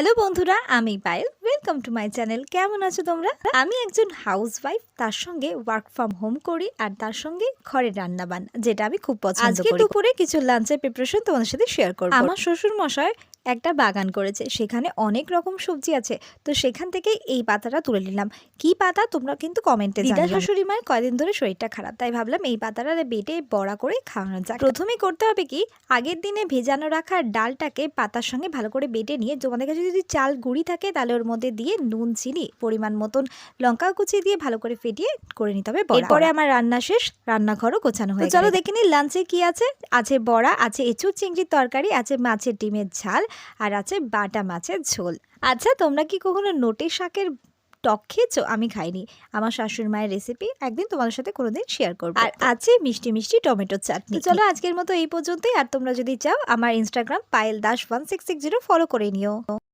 Hello বন্ধুরা আমি Payel. Welcome to my channel কেমন আছো তোমরা? আমি একজন হাউস ওয়াইফ তার সঙ্গে ওয়ার্ক ফ্রম হোম করি আর তার সঙ্গে ঘরে রান্না বান্না যেটা আমি খুব পছন্দ করি। আজকে দুপুরে কিছু লাঞ্চের প্রিপারেশন তোমাদের সাথে শেয়ার করব। আমার শ্বশুর মশাই একটা বাগান করেছে। সেখানে অনেক রকম সবজি আছে। তো সেখান থেকে এই পাতাটা তুলে নিলাম। কি পাতা তোমরা কিন্তু কমেন্টে দিদা শাশুড়ি মায়ের কয়দিন ধরে শরীরটা খারাপ। তাই ভাবলাম এই পাতাটা বেটে বড়া করে খাওয়ানো যাক। প্রথমে করতে হবে কি আগের দিনে ভেজানো রাখা ডালটাকে পাতার সঙ্গে ভালো করে বেটে নিয়ে তোমাদের কাছে যদি চাল গুঁড়ি থাকে তাহলে ওর মধ্যে দিয়ে নুন চিনি পরিমাণ মতন লঙ্কা কুচি দিয়ে ভালো করে ফেটিয়ে করে নিতে হবে এরপরে আমার রান্না শেষ রান্নাঘরও গোছানো হয়ে চলো দেখে নি লাঞ্চে কি আছে? আছে বড়া আছে এঁচুর চিংড়ির তরকারি আছে মাছের ডিমের ঝাল আর আছে বাটা মাছের ঝোল। আচ্ছা তোমরা কি কখনো নোটে শাকের টক খেয়েছো? আমি খাইনি। আমার শাশুর মায়ের রেসিপি একদিন তোমাদের সাথে কোনোদিন শেয়ার করব। আর আছে মিষ্টি মিষ্টি টমেটো চাটনি। চলো আজকের মতো এই পর্যন্তই। আর তোমরা যদি চাও আমার Instagram Payel Das one six six zero follow করে নিও।